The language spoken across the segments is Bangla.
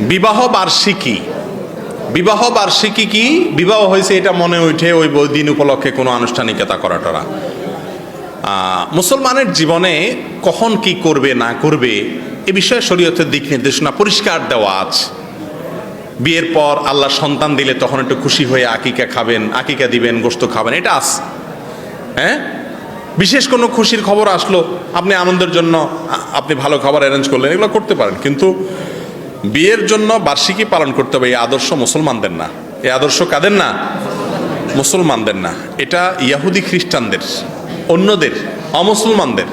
বিবাহ বার্ষিকী। বিবাহ বার্ষিকী কি? বিবাহ হয়েছে এটা মনে উঠে ওই দিন উপলক্ষে কোনো আনুষ্ঠানিকতা করা টরা আহ, মুসলমানের জীবনে কখন কি করবে না করবে এ বিষয়ে শরীয়তের দিক নির্দেশনা পরিষ্কার দেওয়া আছে। বিয়ের পর আল্লাহ সন্তান দিলে তখন একটু খুশি হয়ে আকিকা খাবেন আকিকা দিবেন গোস্ত খাবেন এটা আস হ্যাঁ? বিশেষ কোনো খুশির খবর আসলো আপনি আনন্দের জন্য আপনি ভালো খাবার অ্যারেঞ্জ করলেন এগুলো করতে পারেন। কিন্তু বিয়ের জন্য বার্ষিকী পালন করতে হবে, এই আদর্শ মুসলমানদের না। এই আদর্শ কাদের না? মুসলমানদের না। এটা ইয়াহুদি খ্রিস্টানদের, অন্যদের, অমুসলমানদের।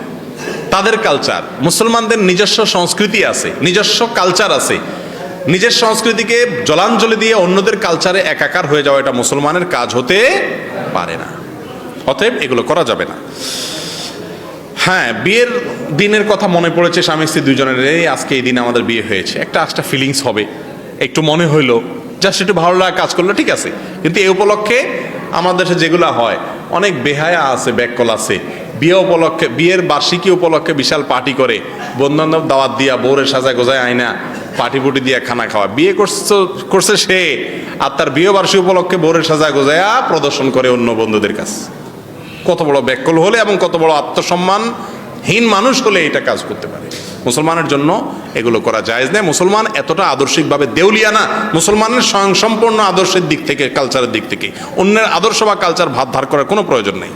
তাদের কালচার মুসলমানদের নিজস্ব সংস্কৃতি আছে, নিজস্ব কালচার আছে। নিজের সংস্কৃতিকে জলাঞ্জলি দিয়ে অন্যদের কালচারে একাকার হয়ে যাওয়া এটা মুসলমানের কাজ হতে পারে না। অতএব এগুলো করা যাবে না। হ্যাঁ বিয়ের দিনের কথা মনে পড়েছে স্বামী স্ত্রী দুজনের এই আজকে এই দিন আমাদের বিয়ে হয়েছে। একটা একটা ফিলিংস হবে। একটু মনে হইল জাস্ট একটু ভালো লাগা কাজ করল, ঠিক আছে। কিন্তু এই উপলক্ষে আমাদের দেশে যেগুলো হয়, অনেক বেহায়া আছে, ব্যাককল আছে। বিয়ে উপলক্ষে, বিয়ের বার্ষিকী উপলক্ষে বিশাল পার্টি করে। বন্ধুবান্ধব দাওয়াত দিয়া বউরের সাজায় গোজায় আয়না পার্টি পুটি দিয়া খানা খাওয়া। বিয়ে করছে করছে সে, আর তার বিয়ে বার্ষিক উপলক্ষে বউরের সাজা গোজায়া প্রদর্শন করে অন্য বন্ধুদের কাছে। কত বড় ব্যাকল হলে এবং কত বড় আত্মসম্মানহীন মানুষ হলে এটা কাজ করতে পারে। মুসলমানের জন্য এগুলো করা যায় না মুসলমান এতটা আদর্শিকভাবে দেউলিয়া না। মুসলমানের স্বয়ংসম্পূর্ণ আদর্শের দিক থেকে কালচারের দিক থেকে, অন্যের আদর্শ বা কালচার ভাত ধার করার কোনো প্রয়োজন নেই।